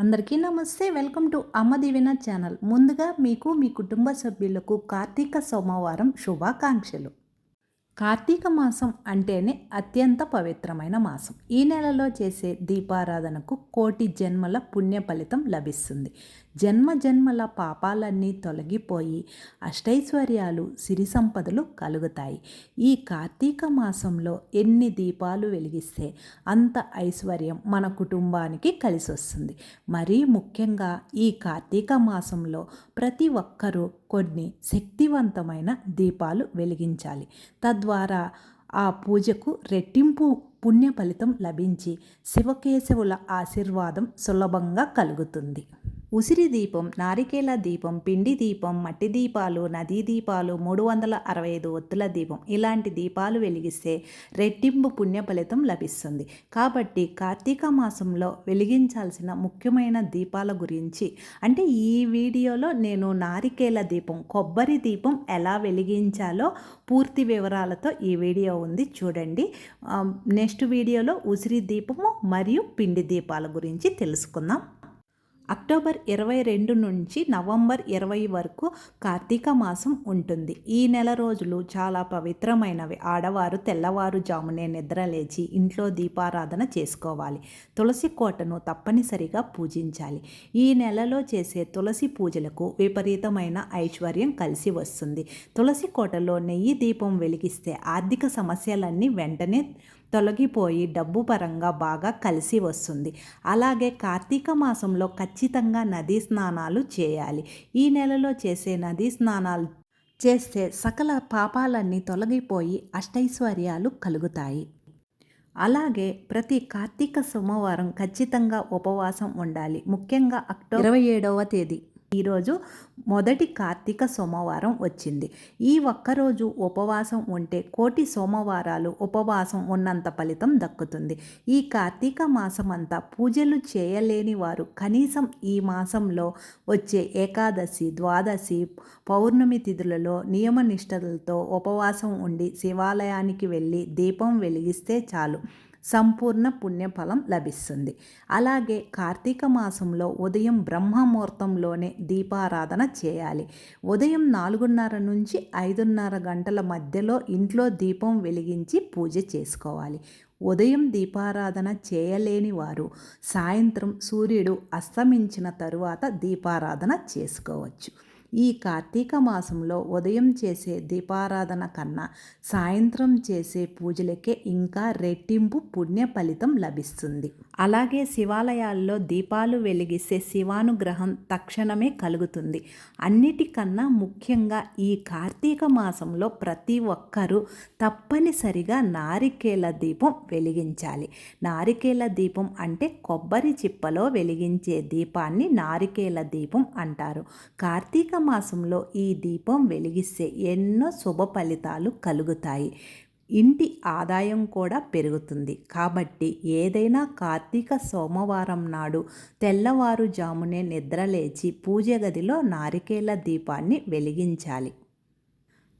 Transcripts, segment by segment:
అందరికీ నమస్తే. Welcome to అమ్మ దీవెన ఛానల్. ముందుగా మీకు మీ కుటుంబ సభ్యులకు కార్తీక సోమవారం శుభాకాంక్షలు. కార్తీక మాసం అంటేనే అత్యంత పవిత్రమైన మాసం. ఈ నెలలో చేసే దీపారాధనకు కోటి జన్మల పుణ్య ఫలితం లభిస్తుంది. జన్మ జన్మల పాపాలన్నీ తొలగిపోయి అష్టైశ్వర్యాలు సిరి సంపదలు కలుగుతాయి. ఈ కార్తీక మాసంలో ఎన్ని దీపాలు వెలిగిస్తే అంత ఐశ్వర్యం మన కుటుంబానికి కలిసి వస్తుంది మరీ ముఖ్యంగా ఈ కార్తీక మాసంలో ప్రతి ఒక్కరూ కొన్ని శక్తివంతమైన దీపాలు వెలిగించాలి. తద్వారా ఆ పూజకు రెట్టింపు పుణ్య ఫలితం లభించి శివకేశవుల ఆశీర్వాదం సులభంగా కలుగుతుంది. ఉసిరి దీపం నారికేల దీపం పిండి దీపం మట్టి దీపాలు నదీ దీపాలు మూడు వందల అరవై ఐదు ఒత్తుల దీపం ఇలాంటి దీపాలు వెలిగిస్తే రెట్టింపు పుణ్య ఫలితం లభిస్తుంది. కాబట్టి కార్తీక మాసంలో వెలిగించాల్సిన ముఖ్యమైన దీపాల గురించి అంటే ఈ వీడియోలో నేను నారికేల దీపం కొబ్బరి దీపం ఎలా వెలిగించాలో పూర్తి వివరాలతో ఈ వీడియో ఉంది చూడండి. నెక్స్ట్ వీడియోలో ఉసిరి దీపము మరియు పిండి దీపాల గురించి తెలుసుకుందాం. అక్టోబర్ ఇరవై రెండు నుంచి నవంబర్ ఇరవై వరకు కార్తీక మాసం ఉంటుంది. ఈ నెల రోజులు చాలా పవిత్రమైనవి. ఆడవారు తెల్లవారుజామునే నిద్రలేచి ఇంట్లో దీపారాధన చేసుకోవాలి. తులసి కోటను తప్పనిసరిగా పూజించాలి. ఈ నెలలో చేసే తులసి పూజలకు విపరీతమైన ఐశ్వర్యం కలిసి వస్తుంది. తులసి కోటలో నెయ్యి దీపం వెలిగిస్తే ఆర్థిక సమస్యలన్నీ వెంటనే తొలగిపోయి డబ్బు పరంగా బాగా కలిసి వస్తుంది. అలాగే కార్తీక మాసంలో ఖచ్చితంగా నదీ స్నానాలు చేయాలి. ఈ నెలలో చేసే నదీ స్నానాలు చేస్తే సకల పాపాలన్నీ తొలగిపోయి అష్టైశ్వర్యాలు కలుగుతాయి. అలాగే ప్రతి కార్తీక సోమవారం ఖచ్చితంగా ఉపవాసం ఉండాలి. ముఖ్యంగా అక్టోబర్ ఇరవై ఏడవ తేదీ. ఈరోజు మొదటి కార్తీక సోమవారం వచ్చింది. ఈ ఒక్కరోజు ఉపవాసం ఉంటే కోటి సోమవారాలు ఉపవాసం ఉన్నంత ఫలితం దక్కుతుంది. ఈ కార్తీక మాసం అంతా పూజలు చేయలేని వారు కనీసం ఈ మాసంలో వచ్చే ఏకాదశి ద్వాదశి పౌర్ణమి తిథులలో నియమనిష్టలతో ఉపవాసం ఉండి శివాలయానికి వెళ్ళి దీపం వెలిగిస్తే చాలు. సంపూర్ణ పుణ్యఫలం లభిస్తుంది. అలాగే కార్తీక మాసంలో ఉదయం బ్రహ్మముహూర్తంలోనే దీపారాధన చేయాలి. ఉదయం నాలుగున్నర నుంచి ఐదున్నర గంటల మధ్యలో ఇంట్లో దీపం వెలిగించి పూజ చేసుకోవాలి. ఉదయం దీపారాధన చేయలేని వారు సాయంత్రం సూర్యుడు అస్తమించిన తరువాత దీపారాధన చేసుకోవచ్చు. ఈ కార్తీక మాసంలో ఉదయం చేసే దీపారాధన కన్నా సాయంత్రం చేసే పూజలకే ఇంకా రెట్టింపు పుణ్య ఫలితం లభిస్తుంది. అలాగే శివాలయాల్లో దీపాలు వెలిగిస్తే శివానుగ్రహం తక్షణమే కలుగుతుంది. అన్నిటికన్నా ముఖ్యంగా ఈ కార్తీక మాసంలో ప్రతి ఒక్కరూ తప్పనిసరిగా నారికేల దీపం వెలిగించాలి. నారికేల దీపం అంటే కొబ్బరి చిప్పలో వెలిగించే దీపాన్ని నారికేల దీపం అంటారు. కార్తీక మాసంలో ఈ దీపం వెలిగిస్తే ఎన్నో శుభ ఫలితాలు కలుగుతాయి. ఇంటి ఆదాయం కూడా పెరుగుతుంది. కాబట్టి ఏదైనా కార్తీక సోమవారం నాడు తెల్లవారుజామునే నిద్రలేచి పూజ గదిలో నారికేల దీపాన్ని వెలిగించాలి.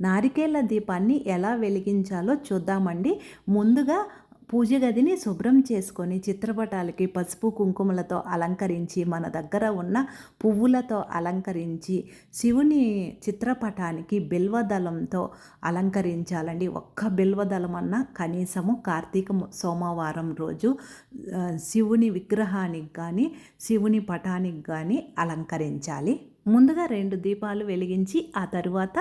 నారికేల దీపాన్ని ఎలా వెలిగించాలో చూద్దామండి. ముందుగా పూజ గదిని శుభ్రం చేసుకొని చిత్రపటాలకి పసుపు కుంకుమలతో అలంకరించి మన దగ్గర ఉన్న పువ్వులతో అలంకరించి శివుని చిత్రపటానికి బిల్వదళంతో అలంకరించాలండి. ఒక్క బిల్వదళం అన్న కనీసము కార్తీక సోమవారం రోజు శివుని విగ్రహానికి కానీ శివుని పటానికి కానీ అలంకరించాలి. ముందుగా రెండు దీపాలు వెలిగించి ఆ తరువాత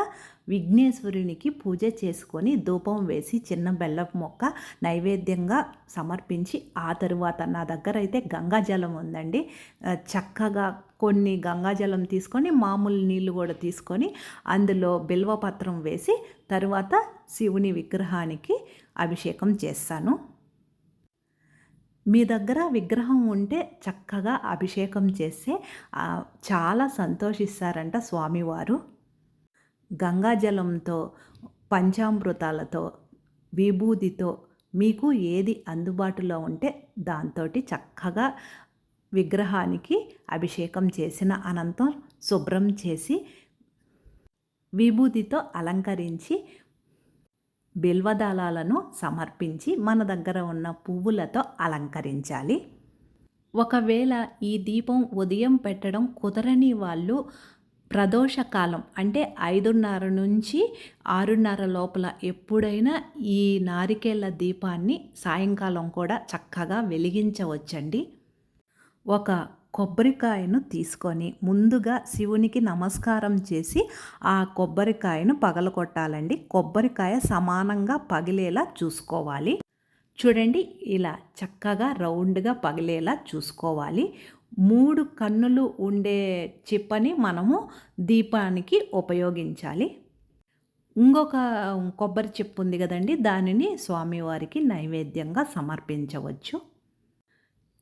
విఘ్నేశ్వరునికి పూజ చేసుకొని ధూపం వేసి చిన్న బెల్లం మొక్క నైవేద్యంగా సమర్పించి ఆ తరువాత నా దగ్గర అయితే గంగాజలం ఉందండి. చక్కగా కొన్ని గంగాజలం తీసుకొని మామూలు నీళ్ళు కూడా తీసుకొని అందులో బిల్వపత్రం వేసి తరువాత శివుని విగ్రహానికి అభిషేకం చేస్తాను. మీ దగ్గర విగ్రహం ఉంటే చక్కగా అభిషేకం చేస్తే చాలా సంతోషిస్తారంట స్వామివారు. గంగాజలంతో పంచామృతాలతో విభూతితో మీకు ఏది అందుబాటులో ఉంటే దాంతో చక్కగా విగ్రహానికి అభిషేకం చేసిన అనంతరం శుభ్రం చేసి విభూతితో అలంకరించి బిల్వదళాలను సమర్పించి మన దగ్గర ఉన్న పువ్వులతో అలంకరించాలి. ఒకవేళ ఈ దీపం ఉదయం పెట్టడం కుదరని వాళ్ళు ప్రదోషకాలం అంటే ఐదున్నర నుంచి ఆరున్నర లోపల ఎప్పుడైనా ఈ నారికేళ్ళ దీపాన్ని సాయంకాలం కూడా చక్కగా వెలిగించవచ్చండి. ఒక కొబ్బరికాయను తీసుకొని ముందుగా శివునికి నమస్కారం చేసి ఆ కొబ్బరికాయను పగలగొట్టాలండి. కొబ్బరికాయ సమానంగా పగిలేలా చూసుకోవాలి. చూడండి ఇలా చక్కగా రౌండ్గా పగిలేలా చూసుకోవాలి. మూడు కన్నులు ఉండే చిప్పని మనము దీపానికి ఉపయోగించాలి. ఇంకొక కొబ్బరి చిప్పు ఉంది కదండి దానిని స్వామివారికి నైవేద్యంగా సమర్పించవచ్చు.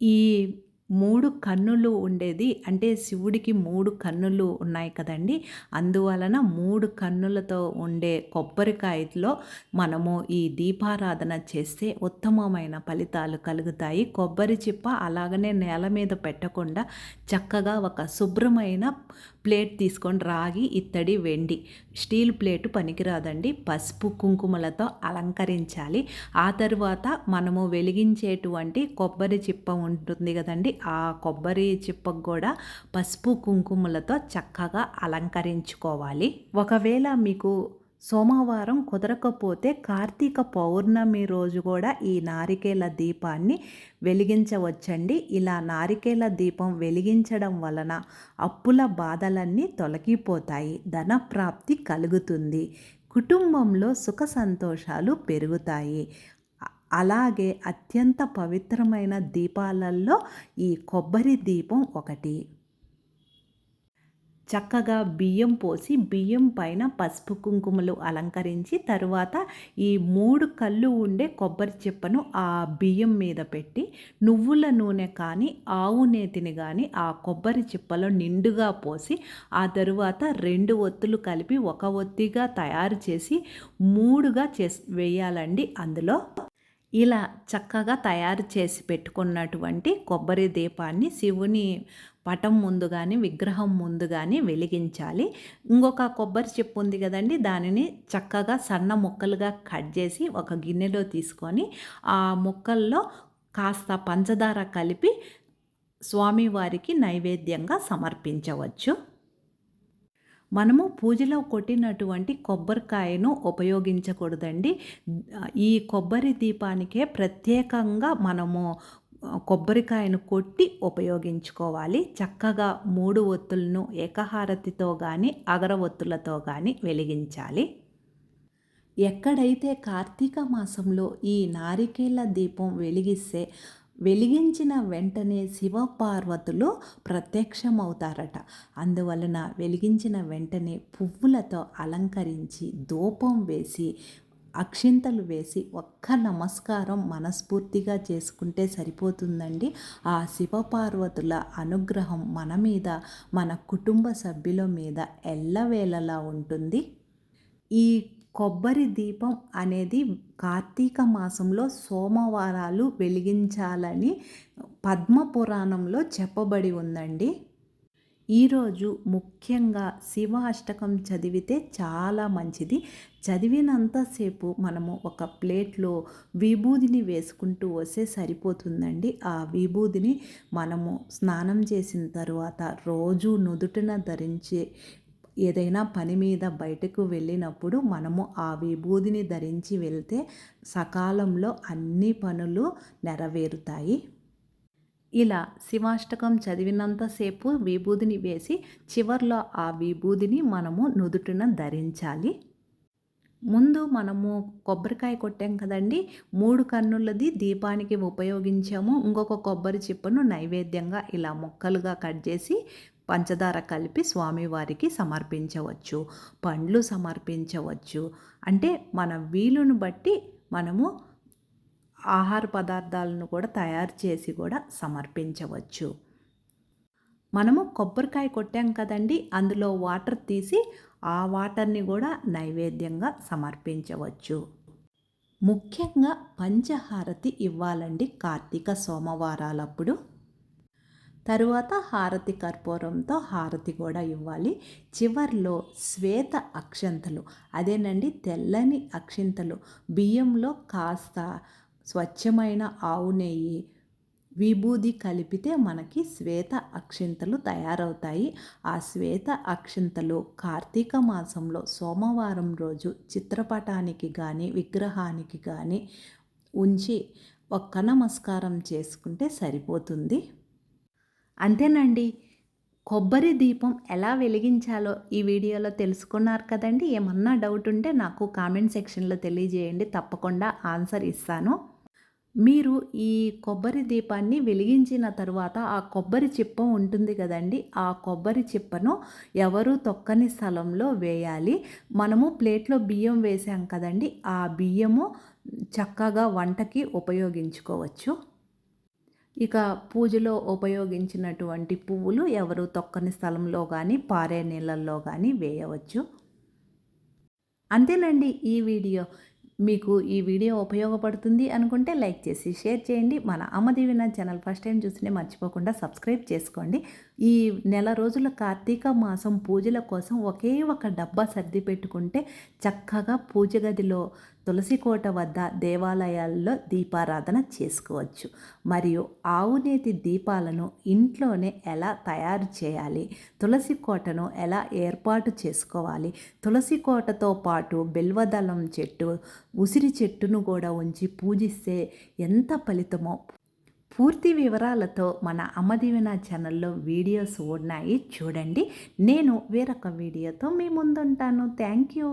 ఈ మూడు కన్నులు ఉండేది. అంటే శివుడికి మూడు కన్నులు ఉన్నాయి కదండి. అందువలన మూడు కన్నులతో ఉండే కొబ్బరికాయలో మనము ఈ దీపారాధన చేస్తే ఉత్తమమైన ఫలితాలు కలుగుతాయి. కొబ్బరి చిప్ప అలాగనే నేల మీద పెట్టకుండా చక్కగా ఒక శుభ్రమైన ప్లేట్ తీసుకొని రాగి ఇత్తడి వెండి స్టీల్ ప్లేటు పనికిరాదండి. పసుపు కుంకుమలతో అలంకరించాలి. ఆ తరువాత మనము వెలిగించేటువంటి కొబ్బరి చిప్ప ఉంటుంది కదండి. ఆ కొబ్బరి చిప్పకు కూడా పసుపు కుంకుమలతో చక్కగా అలంకరించుకోవాలి. ఒకవేళ మీకు సోమవారం కుదరకపోతే కార్తీక పౌర్ణమి రోజు కూడా ఈ నారికేల దీపాన్ని వెలిగించవచ్చండి. ఇలా నారికేల దీపం వెలిగించడం వలన అప్పుల బాధలన్నీ తొలగిపోతాయి ధన ప్రాప్తి కలుగుతుంది కుటుంబంలో సుఖ సంతోషాలు పెరుగుతాయి. అలాగే అత్యంత పవిత్రమైన దీపాలలో ఈ కొబ్బరి దీపం ఒకటి. చక్కగా బియ్యం పోసి బియ్యం పైన పసుపు కుంకుమలు అలంకరించి తరువాత ఈ మూడు కళ్ళు ఉండే కొబ్బరి చెప్పను ఆ బియ్యం మీద పెట్టి నువ్వుల నూనె కానీ ఆవు నేతిని కానీ ఆ కొబ్బరి చిప్పలో నిండుగా పోసి ఆ తరువాత రెండు ఒత్తులు కలిపి ఒక ఒత్తిగా తయారు చేసి మూడుగా చేసి వేయాలండి అందులో. ఇలా చక్కగా తయారు చేసి పెట్టుకున్నటువంటి కొబ్బరి దీపాన్ని శివుని పటం ముందు కానీ విగ్రహం ముందు కానీ వెలిగించాలి. ఇంకొక కొబ్బరి చెప్పు ఉంది కదండి దానిని చక్కగా సన్న ముక్కలుగా కట్ చేసి ఒక గిన్నెలో తీసుకొని ఆ ముక్కల్లో కాస్త పంచదార కలిపి స్వామివారికి నైవేద్యంగా సమర్పించవచ్చు. మనము పూజలో కొట్టినటువంటి కొబ్బరికాయను ఉపయోగించకూడదండి. ఈ కొబ్బరి దీపానికే ప్రత్యేకంగా మనము కొబ్బరికాయను కొట్టి ఉపయోగించుకోవాలి. చక్కగా మూడు ఒత్తులను ఏకహారతితో కానీ అగరవత్తులతో కానీ వెలిగించాలి. ఎక్కడైతే కార్తీక మాసంలో ఈ నారికేళ్ళ దీపం వెలిగిస్తే వెలిగించిన వెంటనే శివపార్వతులు ప్రత్యక్షమవుతారట. అందువలన వెలిగించిన వెంటనే పువ్వులతో అలంకరించి ధూపం వేసి అక్షింతలు వేసి ఒక్క నమస్కారం మనస్ఫూర్తిగా చేసుకుంటే సరిపోతుందండి. ఆ శివపార్వతుల అనుగ్రహం మన మీద మన కుటుంబ సభ్యుల మీద ఎల్లవేళలా ఉంటుంది. ఈ కొబ్బరి దీపం అనేది కార్తీక మాసంలో సోమవారాలు వెలిగించాలని పద్మపురాణంలో చెప్పబడి ఉందండి. ఈరోజు ముఖ్యంగా శివ అష్టకం చదివితే చాలా మంచిది. చదివినంతసేపు మనము ఒక ప్లేట్లో విభూదిని వేసుకుంటూ వస్తే సరిపోతుందండి. ఆ విభూదిని మనము స్నానం చేసిన తర్వాత రోజు నుదుటిన ధరించే ఏదైనా పని మీద బయటకు వెళ్ళినప్పుడు మనము ఆ విభూదిని ధరించి వెళ్తే సకాలంలో అన్ని పనులు నెరవేరుతాయి. ఇలా శివాష్టకం చదివినంతసేపు విభూదిని వేసి చివర్లో ఆ విభూదిని మనము నుదుటిన ధరించాలి. ముందు మనము కొబ్బరికాయ కొట్టాం కదండి మూడు కన్నులది దీపానికి ఉపయోగించాము. ఇంకొక కొబ్బరి చిప్పను నైవేద్యంగా ఇలా ముక్కలుగా కట్ చేసి పంచదార కలిపి స్వామివారికి సమర్పించవచ్చు పండ్లు సమర్పించవచ్చు. అంటే మన వీలును బట్టి మనము ఆహార పదార్థాలను కూడా తయారు చేసి కూడా సమర్పించవచ్చు. మనము కొబ్బరికాయ కొట్టాం కదండి అందులో వాటర్ తీసి ఆ వాటర్ని కూడా నైవేద్యంగా సమర్పించవచ్చు. ముఖ్యంగా పంచహారతి ఇవ్వాలండి కార్తీక సోమవారాలప్పుడు. తరువాత హారతి కర్పూరంతో హారతి కూడా ఇవ్వాలి. చివర్లో శ్వేత అక్షంతలు అదేనండి తెల్లని అక్షింతలు. బియ్యంలో కాస్త స్వచ్ఛమైన ఆవు నెయ్యి విభూది కలిపితే మనకి శ్వేత అక్షింతలు తయారవుతాయి. ఆ శ్వేత అక్షింతలు కార్తీక మాసంలో సోమవారం రోజు చిత్రపటానికి కానీ విగ్రహానికి కానీ ఉంచి ఒక్క నమస్కారం చేసుకుంటే సరిపోతుంది. అంతేనండి. కొబ్బరి దీపం ఎలా వెలిగించాలో ఈ వీడియోలో తెలుసుకున్నారు కదండి. ఏమన్నా డౌట్ ఉంటే నాకు కామెంట్ సెక్షన్లో తెలియజేయండి. తప్పకుండా ఆన్సర్ ఇస్తాను. మీరు ఈ కొబ్బరి దీపాన్ని వెలిగించిన తర్వాత ఆ కొబ్బరి చిప్ప ఉంటుంది కదండి. ఆ కొబ్బరి చిప్పను ఎవరు తొక్కని స్థలంలో వేయాలి? మనము ప్లేట్లో బియ్యం వేసాం కదండి. ఆ బియ్యము చక్కగా వంటకి ఉపయోగించుకోవచ్చు. ఇక పూజలో ఉపయోగించినటువంటి పువ్వులు ఎవరు తొక్కని స్థలంలో కానీ పారే నీళ్ళల్లో కానీ వేయవచ్చు. అంతేనండి ఈ వీడియో. మీకు ఈ వీడియో ఉపయోగపడుతుంది అనుకుంటే లైక్ చేసి షేర్ చేయండి. మన అమ్మదీవిన ఛానల్ ఫస్ట్ టైం చూస్తే మర్చిపోకుండా సబ్స్క్రైబ్ చేసుకోండి. ఈ నెల రోజుల కార్తీక మాసం పూజల కోసం ఒకే ఒక డబ్బా సర్ది పెట్టుకుంటే చక్కగా పూజ గదిలో తులసి కోట వద్ద దేవాలయాల్లో దీపారాధన చేసుకోవచ్చు. మరియు ఆవునేతి దీపాలను ఇంట్లోనే ఎలా తయారు చేయాలి? తులసి కోటను ఎలా ఏర్పాటు చేసుకోవాలి? తులసి కోటతో పాటు బెల్వదళం చెట్టు ఉసిరి చెట్టును కూడా ఉంచి పూజిస్తే ఎంత ఫలితమో పూర్తి వివరాలతో మన అమ్మదీవెన ఛానల్లో వీడియోస్ ఉన్నాయి చూడండి నేను వేరొక వీడియోతో మీ ముందుంటాను. Thank you.